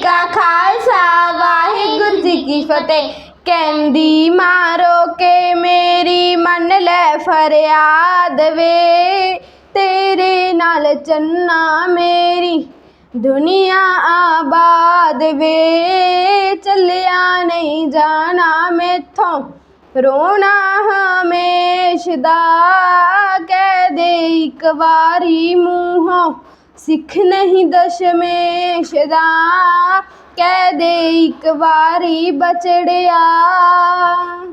ਕਾ ਖਾਲਸਾ, ਵਾਹਿਗੁਰੂ ਜੀ ਕੀ ਫਤਿਹ। ਕਹਿੰਦੀ, ਮਾਰੋ ਕੇ ਮੇਰੀ ਮੰਨ ਲੈ ਫਰਿਆਦ ਵੇ। ਤੇਰੇ ਨਾਲ ਚੰਨਾ ਮੇਰੀ ਦੁਨੀਆ ਆਬਾਦ ਵੇ। ਚੱਲਿਆ ਨਹੀਂ ਜਾਣਾ ਮੈਥੋਂ, ਰੋਣਾ ਹਮੇਸ਼ ਦਾ। ਕਹਿ ਦੇ ਇੱਕ ਵਾਰੀ ਮੂੰਹੋਂ ਸਿੱਖ ਨਹੀਂ ਦਸ਼ਮੇਸ਼ ਦਾ ਕਹਿ ਦੇ ਇੱਕ ਵਾਰੀ ਬਚੜਿਆ।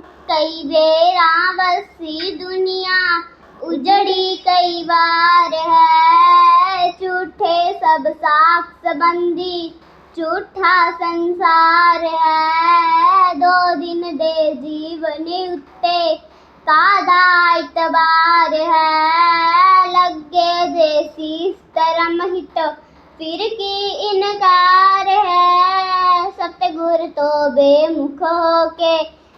ਕਈ ਵੇਰਾਂ ਵਸੀ ਦੁਨੀਆ, ਉਜੜੀ ਕਈ ਵਾਰ ਹੈ। ਝੂਠੇ ਸਭ ਸਾਖ ਸੰਬੰਧੀ, ਝੂਠਾ ਸੰਸਾਰ ਹੈ। ਦੋ ਦਿਨ ਦੇ ਜੀਵਨ ਉੱਤੇ ਕਾਦਾ ਇਤਬਾਰ ਹੈ? ਸੀਸ ਧਰਮ ਹਿਤ ਫਿਰ ਕੀ ਇਨਕਾਰ ਹੈ? ਸਤਿਗੁਰ ਤੋਂ ਬੇਮੁਖ ਹੋ ਕੇ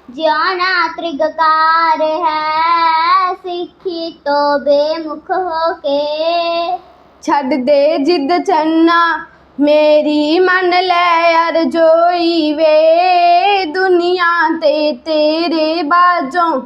ਜਿਉਣਾ ਤ੍ਰਿਗਕਾਰ ਹੈ। ਸਿੱਖੀ ਤੋਂ ਬੇਮੁਖ ਹੋ ਕੇ। ਛੱਡ ਦੇ ਜਿੱਦ ਚੰਨਾ ਮੇਰੀ ਮਨ ਲੈ ਅਰਜੋਈ ਵੇ। ਦੁਨੀਆ ਤੇ ਤੇਰੇ ਬਾਝੋਂ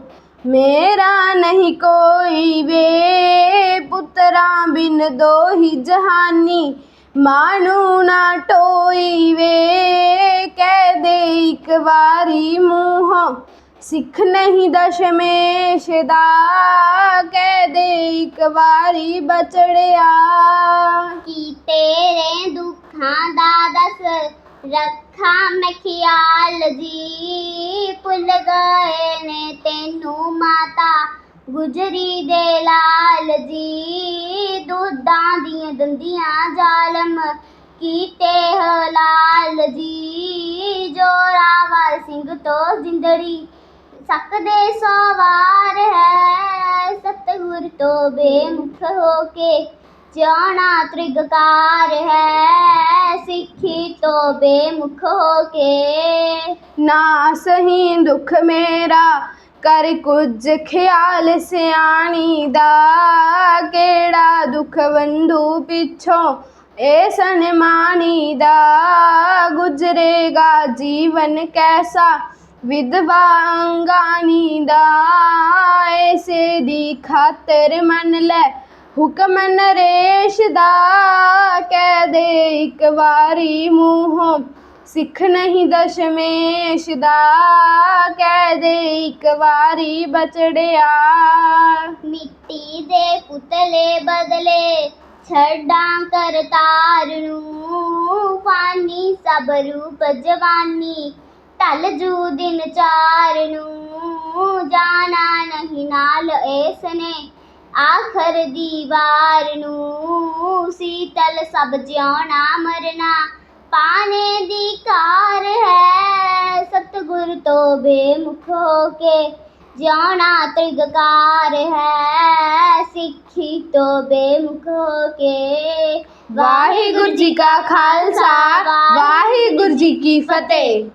ਮੇਰਾ ਨਹੀਂ ਕੋਈ ਵੇ। ਪੁੱਤਰਾਂ ਬਿਨ ਦੋਹੀ ਜਹਾਨੀ, ਮਾਣੂ ਨਾ ਟੋਈ ਵੇ। ਕਹਿ ਦੇ ਇੱਕ ਵਾਰੀ ਮੂੰਹੋਂ, ਸਿੱਖ ਨਹੀਂ ਦਸ਼ਮੇਸ਼ ਦਾ। ਕਹਿ ਦੇ ਇੱਕ ਵਾਰੀ ਬਚੜਿਆ। ਕੀ ਤੇਰੇ ਦੁੱਖਾਂ ਦਾ ਦੱਸ ਰੱਖਾਂ ਮੈਂ ਖਿਆਲ ਜੀ। ਭੁੱਲ ਗਏ ਨੇ ਤੈਨੂੰ ਮਾਤਾ। ਗੁਜਰੀ ਦੇ ਲਾਲ ਜੀ। ਦੁੱਧਾਂ ਦੀਆਂ ਦੰਦੀਆਂ ਜ਼ਾਲਮ। ਕੀਤੇ ਹਲਾਲ ਜੀ। ਜੋਰਾਵਰ ਸਿੰਘ ਤੋਂ ਜ਼ਿੰਦੜੀ। ਸਕਦੇ ਸਵਾਰ ਹੈ ਸਤਿਗੁਰ ਤੋਂ ਬੇਮੁਖ ਹੋ ਕੇ। ਜਾਣਾ ਤ੍ਰਿਗਕਾਰ ਹੈ ਸਿੱਖੀ ਤੋਂ ਬੇਮੁਖ ਹੋ ਕੇ। ਨਾ ਸਹੀ ਦੁੱਖ ਮੇਰਾ, ਕਰ ਕੁਝ ਖਿਆਲ ਸਿਆਣੀ ਦਾ। ਕਿਹੜਾ ਦੁੱਖ ਵੰਡੂ ਪਿੱਛੋਂ, ਏ ਸਨਮਾਨੀ ਦਾ। ਗੁਜ਼ਰੇਗਾ ਜੀਵਨ ਕੈਸਾ, ਵਿਧਵਾ ਅੰਗਾਨੀ ਦਾ। ਐਸੇ ਦੀ ਖਾਤਰ ਮੰਨ ਲੈ ਹੁਕਮ ਨਰੇਸ਼ ਦਾ ਕਹਿ ਦੇ ਇੱਕ ਵਾਰੀ ਮੂੰਹੋਂ, ਸਿੱਖ ਨਹੀਂ ਦਸ਼ਮੇਸ਼ ਦਾ ਕਹਿ ਦੇ ਇੱਕ ਵਾਰੀ ਬਚੜਿਆ। ਮਿੱਟੀ ਦੇ ਪੁਤਲੇ ਬਦਲੇ ਛੱਡਾਂ ਕਰਤਾਰ ਨੂੰ ਪਾਣੀ ਸਭ ਰੂਪ ਜਵਾਨੀ, ਢਲ ਜੂ ਦਿਨ ਚਾਰ ਨੂੰ, ਜਾਣਾ ਨਹੀਂ ਨਾਲ ਇਸ ਨੇ। ਆਖਰ ਦੀਵਾਰ ਨੂੰ ਸੀਤਲ ਸਭ ਜਿਉਣਾ ਮਰਨਾ। ਪਾਣੇ ਦੀ ਕਾਰ ਹੈ ਸਤਿਗੁਰ ਤੋਂ ਬੇਮੁਖ ਹੋ ਕੇ। ਜਾਣਾ ਤ੍ਰਿਗਕਾਰ ਹੈ ਸਿੱਖੀ ਤੋਂ ਬੇਮੁਖ ਹੋ ਕੇ। ਵਾਹਿਗੁਰੂ ਜੀ ਕਾ ਖਾਲਸਾ ਵਾਹਿਗੁਰੂ ਜੀ ਕੀ ਫਤਿਹ।